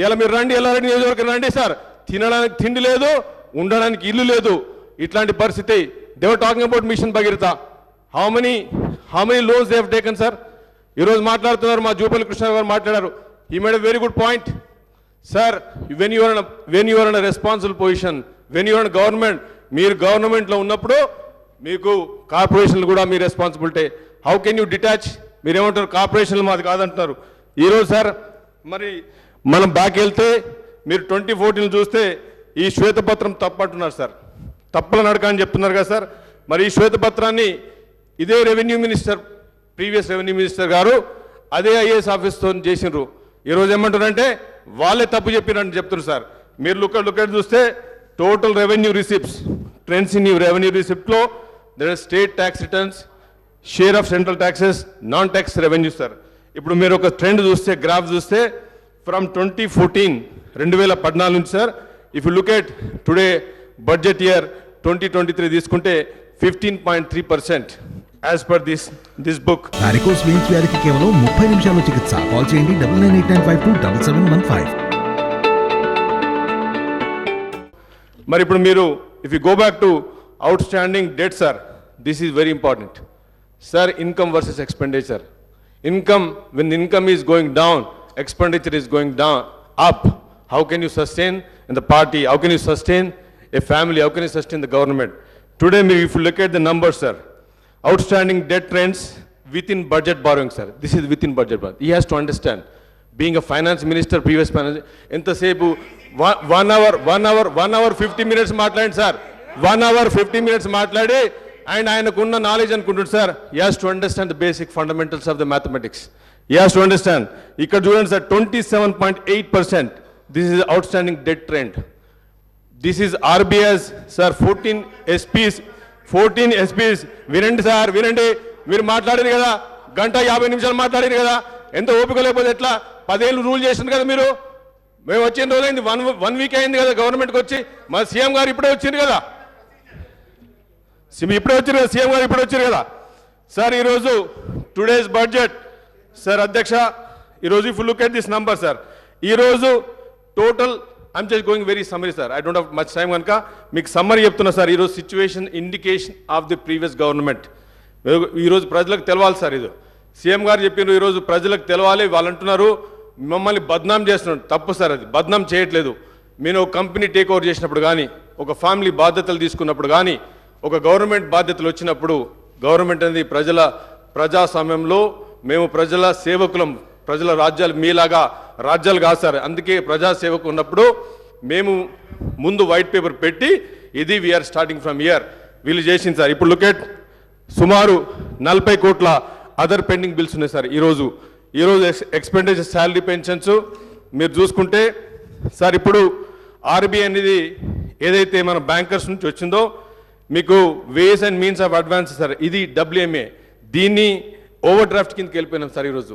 ఇలా మీరు రండి ఎలా రండి నియోజకవర్గం రండి సార్. తినడానికి తిండి లేదు ఉండడానికి ఇల్లు లేదు. ఇట్లాంటి పరిస్థితి. They're talking about Mission Bhagiratha how many how many loans they've taken sir ఈరోజు మాట్లాడుతున్నారు మా జూపల్లి కృష్ణ గారు మాట్లాడారు. ఈ made very good point sir when you're when you're in responsible position when you're government మీరు గవర్నమెంట్లో ఉన్నప్పుడు మీకు కార్పొరేషన్లు కూడా మీ responsibility how can you detach మీరేమంటారు? కార్పొరేషన్లు మాది కాదంటున్నారు. ఈరోజు సార్ మరి మనం బ్యాక్ వెళ్తే మీరు ట్వంటీ ఫోర్టీన్ చూస్తే ఈ శ్వేతపత్రం తప్పంటున్నారు సార్. తప్పుల నడక అని చెప్తున్నారు కదా సార్. మరి ఈ శ్వేతపత్రాన్ని ఇదే revenue minister previous revenue minister garu అదే ఐఏఎస్ ఆఫీస్తో చేసినారు ఈరోజు ఏమంటారంటే వాళ్ళే తప్పు చెప్పినారని చెప్తున్నారు సార్. మీరు లుక్ లుకెట్ చూస్తే total revenue receipts trends in revenue రిసిప్ట్లో their state tax returns share of central taxes non tax revenue sir ఇప్పుడు మీరు ఒక ట్రెండ్ చూస్తే గ్రాఫ్ చూస్తే ఫ్రమ్ ట్వంటీ ఫోర్టీన్ రెండు వేల పద్నాలుగు నుంచి sir if you look at today budget year twenty twenty three తీసుకుంటే fifteen point three percent as per this this book varicose veins వ్యాధికి కేవలం ముప్పై నిమిషాల్లో చికిత్స. కాల్ చేయండి double nine eight nine five two double seven one five మరి ఇప్పుడు మీరు if you go back to outstanding debt sir this is very important sir income versus expenditure income when income is going down Expenditure is going down up how can you sustain in the party how can you sustain a family how can you sustain the government today me if you look at the number sir outstanding debt trends within budget borrowing, sir. This is within budget borrowing. He has to understand. Being a finance minister, previous finance, ఎంతసేపు one hour one hour one hour fifty minutes మాట్లాడండి sir one hour fifty minutes మాట్లాడి and ఆయనకున్న knowledge అనుకుంటుంది sir he has to understand the basic fundamentals of the mathematics ఈ to understand ఇక్కడ చూడండి sir twenty seven point eight percent this is outstanding debt trend this is RBS sir fourteen SPs fourteen SPs వినండి sir వినండి. మీరు మాట్లాడారు కదా గంట యాభై నిమిషాలు మాట్లాడారు కదా. ఎంత ఓపిక లేకపోతే ఎట్లా? పదేళ్ళు రూల్ చేసింది కదా మీరు. మేము వచ్చిన రోజైంది వన్ వన్ వీక్ అయింది కదా గవర్నమెంట్కి వచ్చి. మా సీఎం గారు ఇప్పుడే వచ్చింది కదా. ఇప్పుడే వచ్చారు కదా సీఎం గారు ఇప్పుడే వచ్చారు కదా. సార్ ఈరోజు టుడేస్ బడ్జెట్ సార్ అధ్యక్ష ఈరోజు if look at this number sir ఈరోజు total I'm just going very summary sir I don't have much time కనుక మీకు సమ్మరీ చెప్తున్నా సార్ ఈరోజు situation indication of the previous government ఈరోజు ప్రజలకు తెలవాలి సార్ ఇది. సీఎం గారు చెప్పినారు ఈరోజు ప్రజలకు తెలవాలి వాళ్ళు అంటున్నారు మమ్మల్ని బద్నాం చేస్తున్నారు తప్పు సార్ అది. బద్నాం చేయట్లేదు. నేను ఒక కంపెనీ టేక్ ఓవర్ చేసినప్పుడు కానీ ఒక ఫ్యామిలీ బాధ్యతలు తీసుకున్నప్పుడు కానీ ఒక గవర్నమెంట్ బాధ్యతలు వచ్చినప్పుడు గవర్నమెంట్ అనేది ప్రజల ప్రజాస్వామ్యంలో మేము ప్రజల సేవకులం ప్రజల రాజ్యాలు మీలాగా రాజ్యాలు కాదు సార్. అందుకే ప్రజాసేవకు ఉన్నప్పుడు మేము ముందు వైట్ పేపర్ పెట్టి ఇది వీఆర్ స్టార్టింగ్ ఫ్రమ్ ఇయర్ వీళ్ళు చేసింది సార్. ఇప్పుడు లుకెట్ సుమారు నలభై కోట్ల అదర్ పెండింగ్ బిల్స్ ఉన్నాయి సార్ ఈరోజు. ఈరోజు ఎక్స్ ఎక్స్పెండిచర్ శాలరీ పెన్షన్స్ మీరు చూసుకుంటే సార్ ఇప్పుడు ఆర్బీఐ అనేది ఏదైతే మన బ్యాంకర్స్ నుంచి వచ్చిందో మీకు ways and means of advance sir. ఇది డబ్ల్యూఎంఏ దీన్ని ఓవర్ డ్రాఫ్ట్ కిందకి వెళ్ళిపోయినాం సార్ ఈరోజు.